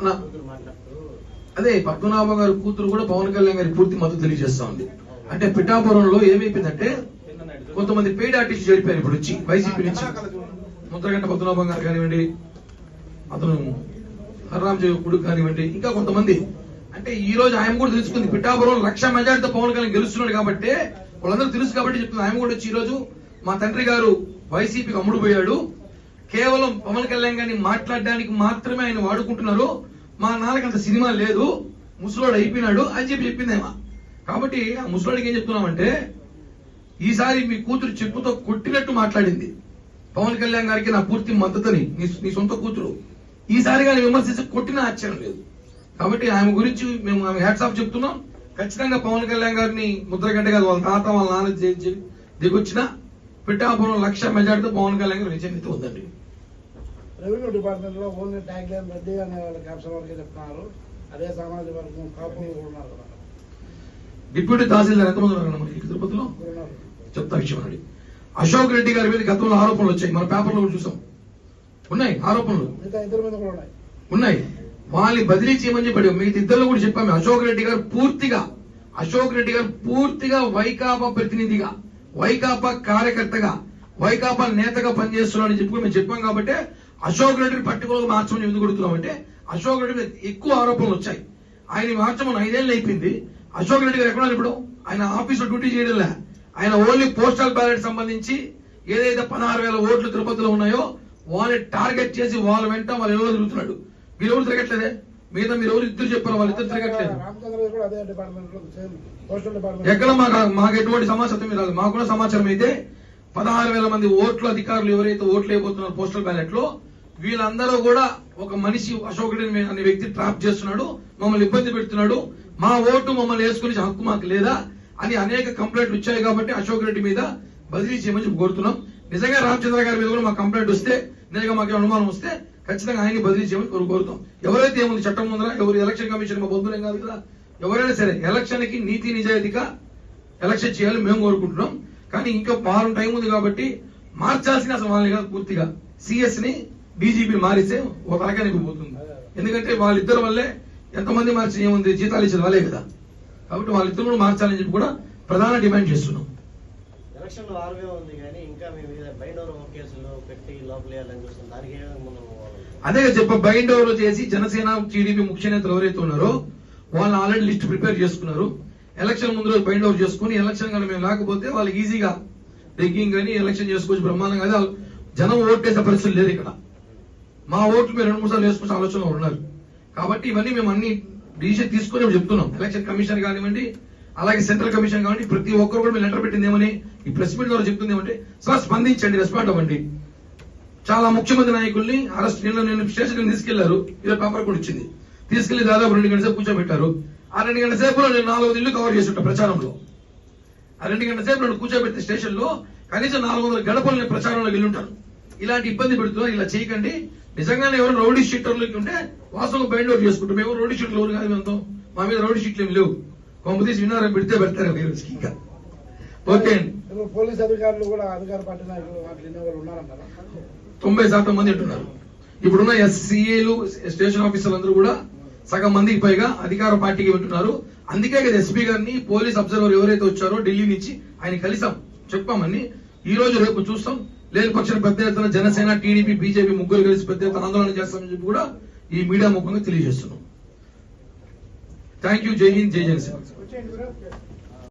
నా- అదే పద్మనాభ గారి కూతురు కూడా పవన్ కళ్యాణ్ గారి పూర్తి మద్దతు తెలియజేస్తా ఉంది. అంటే పిఠాపురంలో ఏమైపోయిందంటే కొంతమంది పెయిడ్ ఆర్టిస్ట్ చేరిపోయారు ఇప్పుడు వచ్చి వైసీపీ నుంచి. ముద్రగంట పద్మనాభం గారు కానివ్వండి అతను హర్రామ్ కొడుకు కానివ్వండి ఇంకా కొంతమంది. అంటే ఈ రోజు ఆయన కూడా తెలుసుకుంది పిఠాపురం లక్ష మెజార్టీతో పవన్ కళ్యాణ్ గెలుస్తున్నాడు కాబట్టి వాళ్ళందరూ తెలుసు కాబట్టి చెప్తున్నారు ఆయన కూడా వచ్చి ఈ రోజు మా తండ్రి గారు వైసీపీకి అమ్ముడు పోయాడు కేవలం పవన్ కళ్యాణ్ గారిని మాట్లాడడానికి మాత్రమే ఆయన వాడుకుంటున్నారు మా నాన్నకి అంత సినిమా లేదు. ముసలోడు అయిపోయినాడు అని చెప్పి చెప్పిందేమా కాబట్టి ఆ ముసలోడికి ఏం చెప్తున్నామంటే ఈసారి మీ కూతురు చెప్పుతో కొట్టినట్టు మాట్లాడింది. పవన్ కళ్యాణ్ గారికి నా పూర్తి మద్దతుని నీ సొంత కూతురు. ఈసారి కానీ విమర్శించి కొట్టిన ఆశ్చర్యం లేదు. కాబట్టి ఆమె గురించి మేము ఆమె హ్యాట్స్ ఆఫ్ చెప్తున్నాం. ఖచ్చితంగా పవన్ కళ్యాణ్ గారిని ముద్రగంట గారు వాళ్ళ తాత వాళ్ళ నాన్న దిగొచ్చిన పిఠాపురం లక్ష మెజార్టీతో పవన్ కళ్యాణ్ గారు విజయం అయితే ఉందండి. రెవెన్యూ డిపార్ట్మెంట్లో ఓన్లీ ట్యాగ్ లైన్ రెడ్డి అనే వాళ్ళ క్యాప్షన్ వాళ్ళకి చెప్తున్నారు. అదే సామాజిక వర్గం కాపులు కూడా ఉన్నారు కదా. డిప్యూటీ తహసీల్దార్ ఎంతమంది ఉన్నారు మనకి తిరుపతిలో. చెప్తా విషయం అండి. అశోక్ రెడ్డి గారి మీద గతంలో ఆరోపణలు వచ్చాయి. మన పేపర్లో కూడా చూసాం. ఉన్నాయి ఆరోపణలు? ఉన్నాయి. వాళ్ళని బదిలీ చేయమని చెప్పాడు. మిగతా ఇద్దరు కూడా చెప్పాము. అశోక్ రెడ్డి గారు పూర్తిగా అశోక్ రెడ్డి గారు పూర్తిగా వైకాపా ప్రతినిధిగా వైకాపా కార్యకర్తగా వైకాపా నేతగా పనిచేస్తున్నాడని చెప్పి మేము చెప్పాం కాబట్టి అశోక్ రెడ్డిని పర్టికులర్గా మార్చమని ఎందుకు కొడుతున్నామంటే అశోక్ రెడ్డి మీద ఎక్కువ ఆరోపణలు వచ్చాయి. ఆయన మార్చమని ఐదేళ్ళు అయిపోయింది. అశోక్ రెడ్డి గారు ఎక్కడ ఇప్పుడు? ఆయన ఆఫీసులో డ్యూటీ చేయడంలే ఆయన ఓన్లీ పోస్టల్ బ్యాలెట్ సంబంధించి ఏదైతే పదహారు వేల ఓట్లు తిరుపతిలో ఉన్నాయో వాళ్ళని టార్గెట్ చేసి వాళ్ళ వెంట వాళ్ళు ఎవరో తిరుగుతున్నాడు. మీరు ఎవరు తిరగట్లేదే? మీద మీరు ఎవరు ఇద్దరు చెప్పారు వాళ్ళు ఇద్దరు తిరగట్లేదు. ఎక్కడ మాకు మాకు ఎటువంటి సమాచారం మీరు రాదు. మాకు కూడా సమాచారం అయితే పదహారు వేల మంది ఓట్లు అధికారులు ఎవరైతే ఓట్లు వేయబోతున్నారో పోస్టల్ బ్యాలెట్లో వీళ్ళందరూ కూడా ఒక మనిషి అశోక్ అనే వ్యక్తి ట్రాప్ చేస్తున్నాడు మమ్మల్ని ఇబ్బంది పెడుతున్నాడు మా ఓటు మమ్మల్ని వేసుకునే హక్కు మాకు లేదా అని అనేక కంప్లైంట్లు వచ్చాయి కాబట్టి అశోక్ రెడ్డి మీద బదిలీ చేయమని కోరుతున్నాం. నిజంగా రామచంద్ర గారి మీద కూడా మాకు కంప్లైంట్ వస్తే నిజంగా మాకు అనుమానం వస్తే ఖచ్చితంగా ఆయన్ని బదిలీ చేయమని కోరు- కోరుతాం. ఎవరైతే ఏముంది చట్టం ముందర ఎవరు ఎలక్షన్ కమిషన్ మా బంధువులేం కాదు కదా. ఎవరైనా సరే ఎలక్షన్కి నీతి నిజాయితీగా ఎలక్షన్ చేయాలని మేము కోరుకుంటున్నాం. కానీ ఇంకా వారం టైం ఉంది కాబట్టి మార్చాల్సిన అసలు వాళ్ళని కాదు పూర్తిగా. సిఎస్ని డీజీపీ మారిస్తే ఒక రకానికి పోతుంది. ఎందుకంటే వాళ్ళిద్దరి వల్లే ఎంతమంది మార్చి ఏముంది జీతాలు ఇచ్చేది వాళ్ళే కదా. కాబట్టి వాళ్ళిద్దరు కూడా మార్చాలని చెప్పి కూడా ప్రధాన డిమాండ్ చేస్తున్నాం. అదే చెప్ప బైండ్ ఓవర్ చేసి జనసేన టీడీపీ ముఖ్య నేతలు ఎవరైతే ఉన్నారో వాళ్ళు ఆల్రెడీ లిస్ట్ ప్రిపేర్ చేసుకున్నారు. ఎలక్షన్ ముందు రోజు బైండ్ ఓవర్ చేసుకుని ఎలక్షన్ కానీ మేము లేకపోతే వాళ్ళకి ఈజీగా రిగ్గింగ్ కానీ ఎలక్షన్ చేసుకోవచ్చు బ్రహ్మాండంగా. అదే వాళ్ళు జనం ఓటేసే పరిస్థితి లేదు ఇక్కడ. మా ఓట్లు మీరు రెండు మూడు సార్లు వేసుకునే ఆలోచనలో ఉన్నారు. కాబట్టి ఇవన్నీ మేము అన్ని డిసిషన్ తీసుకొని మేము చెప్తున్నాం. ఎలక్షన్ కమిషన్ కానివ్వండి అలాగే సెంట్రల్ కమిషన్ కానివ్వండి ప్రతి ఒక్కరు కూడా మేము లెటర్ పెట్టింది ఏమని ఈ ప్రెస్ మీట్ ద్వారా చెప్తుంది ఏమంటే సార్ స్పందించండి రెస్పాండ్ అవ్వండి. చాలా ముఖ్యమంత్రి నాయకుల్ని అరెస్ట్ నిన్న నేను స్టేషన్ తీసుకెళ్ళారు. ఇలా పేపర్ కూడా ఇచ్చింది. తీసుకెళ్ళి దాదాపు రెండు గంటల సేపు కూర్చోబెట్టారు. ఆ రెండు గంటల సేపులో నేను నాలుగు ఇల్లు కవర్ చేసి ఉంటా ప్రచారంలో. ఆ రెండు గంటల సేపు నన్ను కూర్చోబెట్టిన స్టేషన్లో కనీసం నాలుగు వందల గడపలు నేను ప్రచారంలో వెళ్ళుంటాను. ఇలాంటి ఇబ్బంది పెడుతున్నా ఇలా చేయకండి. నిజంగానే ఎవరు రౌడీ షీటర్లకి ఉంటే వాస్తవం బైండ్ అవుట్ చేసుకుంటాం. మేము రౌడీ షీట్లు ఎవరు కాదు మేమంతా మా మీద రౌడీ షీట్లు ఏమి లేవు. కొంప తీసి విన్నారని పెడితే పెడతారు రోజుకి ఇంకా. ఓకే. అండి పోలీస్ అధికారులు కూడా అధికార పార్టీ నాయకులు తొంభై శాతం మంది అంటున్నారు. ఇప్పుడున్న ఎస్సీఏలు స్టేషన్ ఆఫీసర్లు అందరూ కూడా సగం మందికి పైగా అధికార పార్టీకి ఉంటున్నారు అందుకే కదా ఎస్పీ గారిని పోలీస్ అబ్జర్వర్ ఎవరైతే వచ్చారో ఢిల్లీ నుంచి ఆయన కలిసాం. చెప్పామని ఈ రోజు రేపు చూస్తాం. లేని పక్షాన పెద్ద ఎత్తున జనసేన టీడీపీ బీజేపీ ముగ్గురు కలిసి పెద్ద ఎత్తున ఆందోళన చేస్తామని చెప్పి కూడా ఈ మీడియా ముఖంగా తెలియజేస్తున్నాం. థ్యాంక్ యూ జై హింద్ జై జనసేన